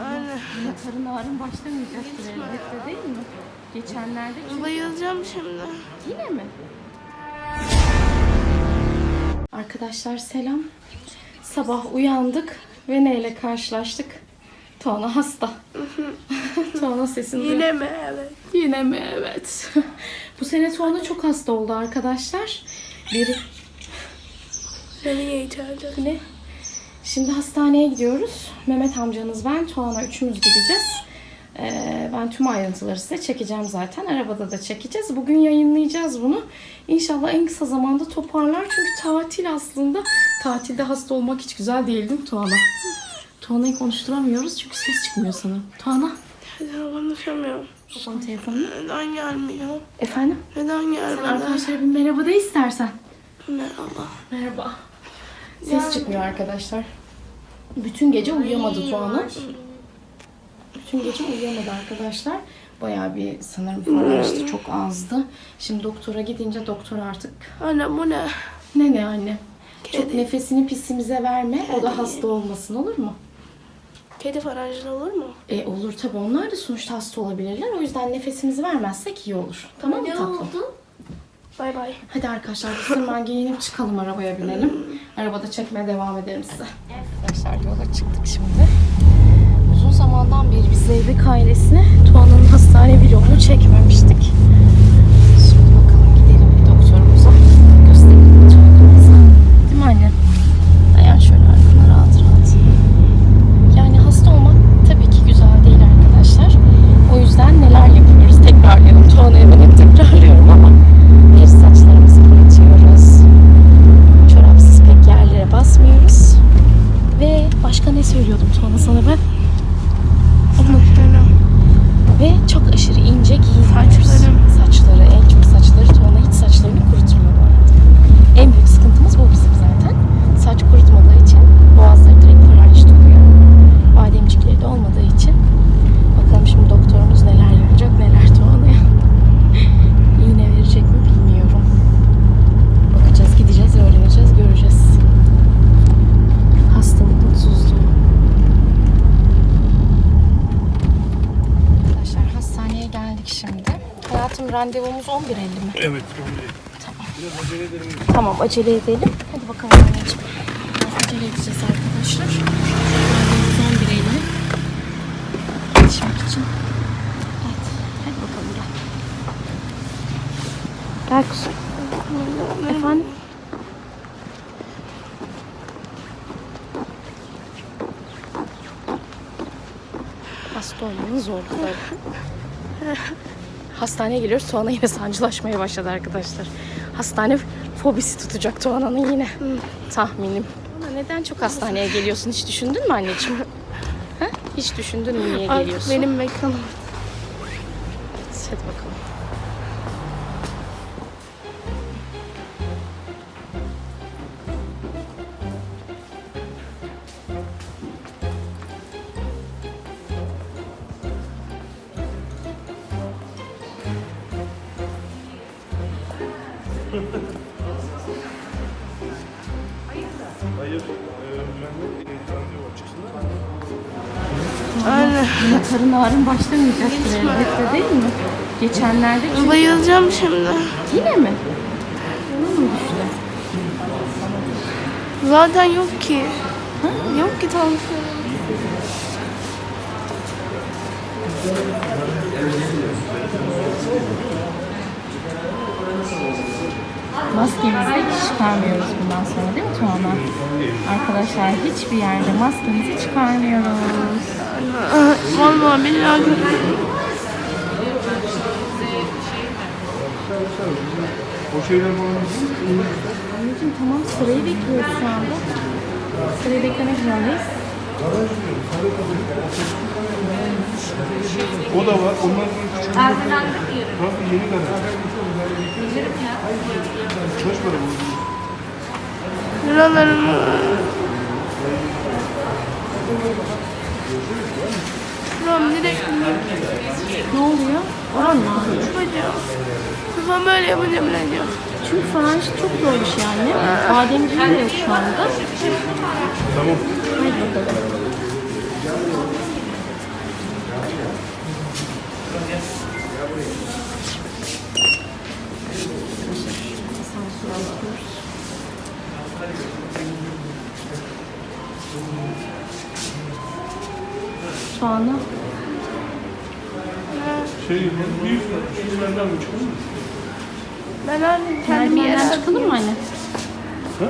Aynen. Karın ağrın başlamayacaktır elbette değil mi? Geçenlerde çünkü- Bayılacağım şimdi. Yine mi? Arkadaşlar selam. Sabah uyandık ve neyle karşılaştık? Tuana hasta. Tuana sesini. Yine mi? Evet. Yine mi? Evet. Bu sene Tuana çok hasta oldu arkadaşlar. Biri Beni içeride? ne? Şimdi hastaneye gidiyoruz. Mehmet amcanız ben, Tuana üçümüz gideceğiz. Ee, ben tüm ayrıntıları size çekeceğim zaten. Arabada da çekeceğiz. Bugün yayınlayacağız bunu. İnşallah en kısa zamanda toparlar. Çünkü tatil aslında. Tatilde hasta olmak hiç güzel değil değil mi Tuana? Tuana'yı konuşturamıyoruz çünkü ses çıkmıyor sanırım. Tuana, Ya konuşamıyorum. babam telefonunu. Neden gelmiyor? Efendim? Neden gelmedi? Arkadaşlara bir merhaba de istersen. Merhaba. Merhaba. Ses çıkmıyor arkadaşlar. Bütün gece uyuyamadı Tuana. Bütün gece uyuyamadı arkadaşlar. Bayağı bir sanırım fırlamıştı. Çok azdı. Şimdi doktora gidince doktor artık Anne bu ne? ne ne anne? Çok Kedi. nefesini pisimize verme. O da hasta olmasın olur mu? Kedi faranjın olur mu? E olur tabii onlar da sonuçta hasta olabilirler. O yüzden nefesimizi vermezsek iyi olur. Tamam mı tatlım? Bay bay. Hadi arkadaşlar biz hemen giyinip çıkalım arabaya binelim. Arabada çekmeye devam ederim size. Arkadaşlar yola çıktık şimdi. Uzun zamandan beri biz Zeybek ailesine Tuana'nın hastane vlogunu çekmemiştik. Randevumuz 11.50 mi? Evet. Biraz acele edelim. Tamam acele edelim. Hadi bakalım anneciğim. Biraz acele edeceğiz arkadaşlar. Randevumuz 11.50. Yetişmek için. Evet. Hadi bakalım gel. Gel kuzum. Efendim? Hasta olmanın zorlukları. Hastaneye geliyoruz. Tuana yine sancılaşmaya başladı arkadaşlar. Hastane fobisi tutacak Tuana'nın yine. Tahminim. Ama neden çok hastaneye geliyorsun? Hiç düşündün mü anneciğim? Ha? Hiç düşündün mü niye Artık geliyorsun? benim mekanım. Hadi bakalım. Hayır. Açısından. Aynen. Karın ağrın başlamayacaktır elbette değil mi? Geçenlerde çünkü- Bayılacağım şimdi. Yine mi? Ona mı düştü? Zaten yok ki. Yok ki tansiyonum. Maskemizi çıkarmıyoruz bundan sonra değil mi Tuana? Arkadaşlar hiçbir yerde maskemizi çıkarmıyoruz. Vallahi billahi. O şeyler falan Anneciğim tamam sırayı bekliyoruz şu anda. Sırayı beklemek zorundayız. O da var. Ondan sonra küçük. Nasıl yeni kadar? Kaç para bu? Liralarımı. Şuram direkt Ne oluyor? Oran mı? bacağım. Kafam böyle yapınca bile diyor. Çünkü faranjit çok zor bir şey anne. Bademciğim de yok şu anda. Tamam. Hadi bakalım. Tuana. Şey, bir şeylerden mi çıkıyor? Ben annem kendim Merdivenden yere çıkalım mı anne? Ha?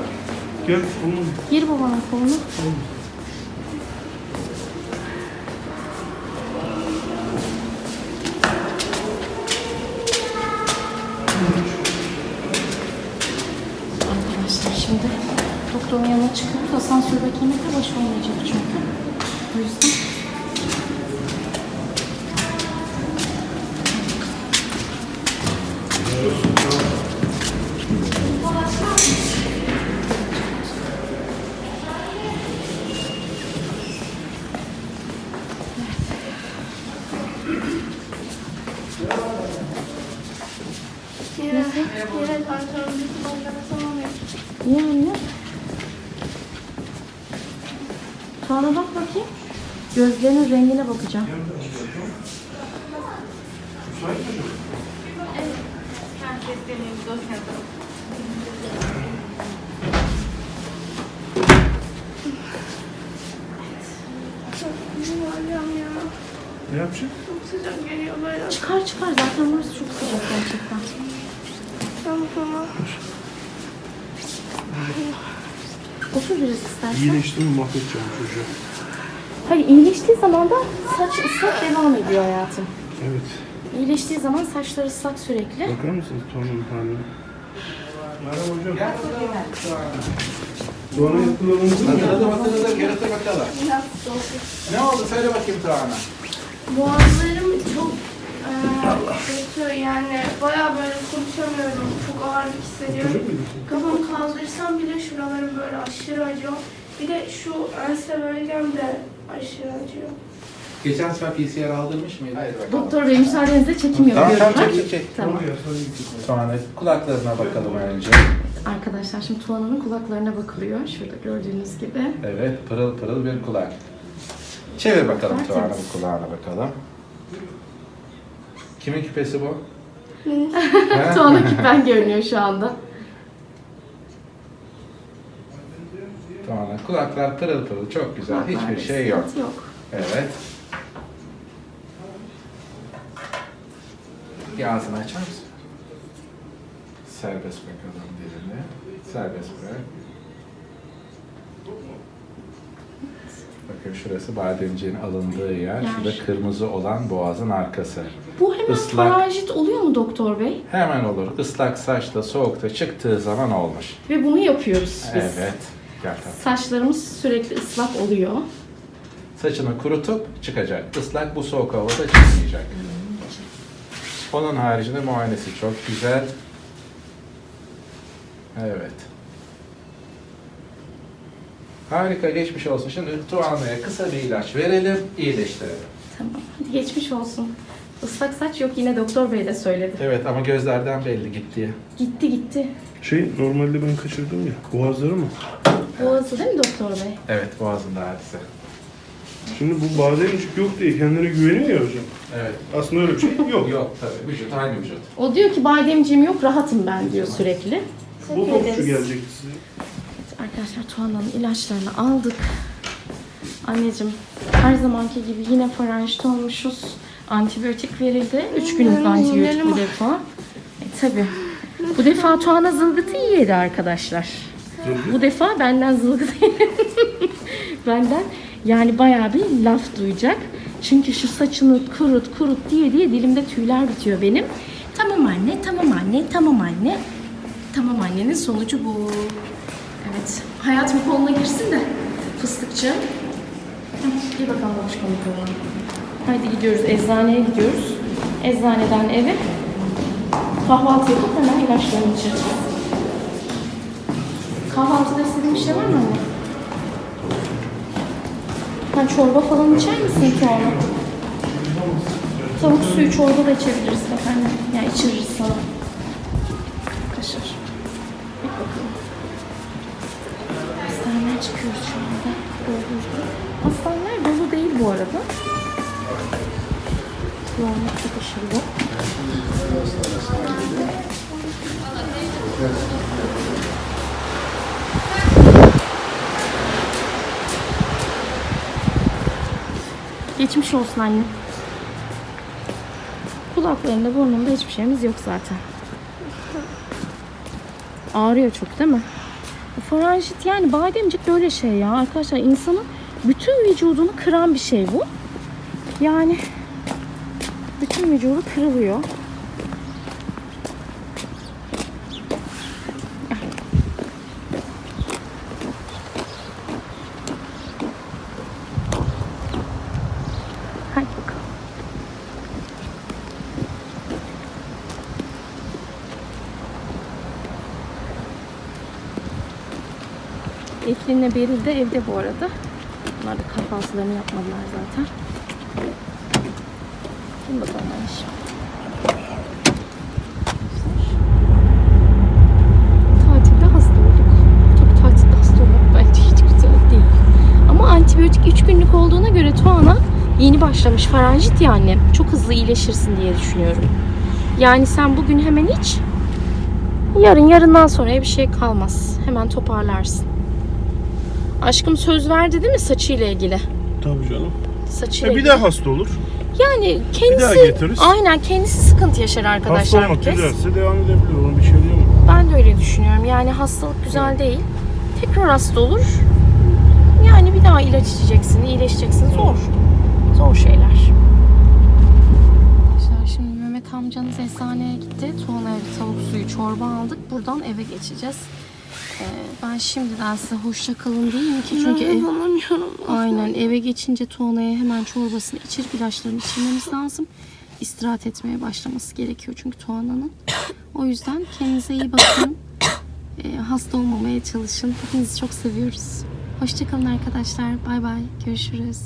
Gel, onun Gir babanın kolunu. Arkadaşlar şimdi doktorun yanına çıkıyoruz. Asansör beklemekte baş olmayacak çünkü. O yüzden İyi anne. Tuana bak bakayım. Gözlerinin rengine bakacağım. Ne yapacak? Çok sıcak geliyor böyle. Çıkar çıkar zaten burası çok sıcak gerçekten. Otur biraz istersen. İyileşti mi mahvedeceğim çocuğu. Hayır iyileştiği zaman da saç ıslak devam ediyor hayatım. Evet. İyileştiği zaman saçlar ıslak sürekli. Bakar mısınız torunun haline? Merhaba hocam. Sonra yapılarımız mı? Hatırladım hatırladım. Gel otur bakalım. Ne oldu? Söyle bakayım Tuğan'a. Boğazlarım çok kötü yani bayağı böyle konuşamıyorum. Çok ağırlık hissediyorum. Kafamı kaldırsam bile şuralarım böyle aşırı acıyor. Bir de şu ense bölgem de aşırı acıyor. Geçen sefer PCR aldırmış mıydın? Hayır bakalım. Doktor bey müsaadenizle çekim Tamam yapıyorum. tamam çek çek çek. Tamam. Tuğan'a kulaklarına bakalım önce. Arkadaşlar şimdi Tuana'nın kulaklarına bakılıyor. Şurada gördüğünüz gibi. Evet pırıl pırıl bir kulak. Çevir bakalım bu kulağına bakalım. Kimin küpesi bu? Tuana küpen görünüyor şu anda. Tuğan'a kulaklar pırıl pırıl çok güzel. Hiçbir şey yok. sıkıntı yok. Evet. Bir ağzını açar mısın? Serbest bırakalım dilini. Serbest bırak. Bakın şurası bademciğin alındığı yer. Yer. Şurada kırmızı olan boğazın arkası. Bu hemen Islak. faranjit oluyor mu doktor bey? Hemen olur. Islak saçta soğukta çıktığı zaman olmuş. Ve bunu yapıyoruz biz. Evet. Gel tatlım. Saçlarımız sürekli ıslak oluyor. Saçını kurutup çıkacak. Islak bu soğuk havada çıkmayacak. Onun haricinde muayenesi çok güzel. Evet. Harika geçmiş olsun. Şimdi Tuana'ya kısa bir ilaç verelim, iyileştirelim. Tamam. Hadi geçmiş olsun. Islak saç yok yine doktor bey de söyledi. Evet ama gözlerden belli gitti. Gitti gitti. Şey, normalde ben kaçırdım ya. Boğazları mı? Boğazı değil mi doktor bey? Evet boğazında hadise. Şimdi bu bademcik yok diye kendine güveniyor ya hocam. Evet. Aslında öyle bir şey yok. Yok tabii vücut aynı vücut. O diyor ki bademciğim yok rahatım ben diyor sürekli. Botoksçu gelecekti size. Arkadaşlar Tuana'nın ilaçlarını aldık. Anneciğim her zamanki gibi yine faranjit olmuşuz. Antibiyotik verildi. 3 günlük Hmm, antibiyotik yiyelim. bu defa. E tabi. Bu defa Tuana zılgıtı yedi arkadaşlar. Bu defa benden zılgıtı yedi. benden yani bayağı bir laf duyacak. Çünkü şu saçını kurut kurut diye diye dilimde tüyler bitiyor benim. Tamam anne, tamam anne, tamam anne. Tamam annenin sonucu bu. Evet. Hayatım koluna girsin de fıstıkçı. Bir bakalım babuşkanın koluna. Haydi gidiyoruz. Eczaneye gidiyoruz. Eczaneden eve. Kahvaltı yapıp hemen ilaçlarını içeceğiz. Kahvaltıda istediğin bir şey var mı anne? Ha, çorba falan içer misin ki onu? Tavuk suyu çorba da içebiliriz bak anne. Ya içiririz sana. Çıkıyoruz şu anda. Hastaneler dolu değil bu arada. Yoğunluk çok aşırı yok. Geçmiş olsun anne. Kulaklarında burnunda hiçbir şeyimiz yok zaten. Ağrıyor çok değil mi? Faranjit yani bademcik böyle şey ya arkadaşlar insanın bütün vücudunu kıran bir şey bu. Yani bütün vücudu kırılıyor. Hadi bakalım. Eflin'le Beril de evde bu arada. Bunlar da kahvaltılarını yapmadılar zaten. Kim bakalım Ayşe. Tatilde hasta olduk. Tabii tatilde hasta olmak bence hiç güzel değil. Ama antibiyotik 3 günlük olduğuna göre Tuana yeni başlamış faranjit ya annem. Çok hızlı iyileşirsin diye düşünüyorum. Yani sen bugün hemen iç. Yarın yarından sonraya bir şey kalmaz. Hemen toparlarsın. Aşkım söz verdi değil mi saçıyla ilgili? Tabii canım. Saçıyla E bir ilgili. daha hasta olur. Yani kendisi daha getiririz. aynen kendisi sıkıntı yaşar Hasta arkadaşlar bu olmak kez. güzelse devam edebilir. Onu bir şey diyemem. Ben de öyle düşünüyorum. Yani hastalık güzel değil. Tekrar hasta olur. Yani bir daha ilaç içeceksin, iyileşeceksin. Zor. Zor şeyler. Arkadaşlar şimdi Mehmet amcanız eczaneye gitti. Tuğla'ya bir tavuk suyu çorba aldık. Buradan eve geçeceğiz. Ee, ben şimdiden size hoşça kalın diyeyim ki çünkü ev, aynen eve geçince Tuğla'ya hemen çorbasını içirip ilaçlarını içirmemiz lazım. İstirahat etmeye başlaması gerekiyor çünkü Tuğla'nın. O yüzden kendinize iyi bakın. Ee, hasta olmamaya çalışın. Hepinizi çok seviyoruz. Hoşçakalın arkadaşlar. Bay bay. Görüşürüz.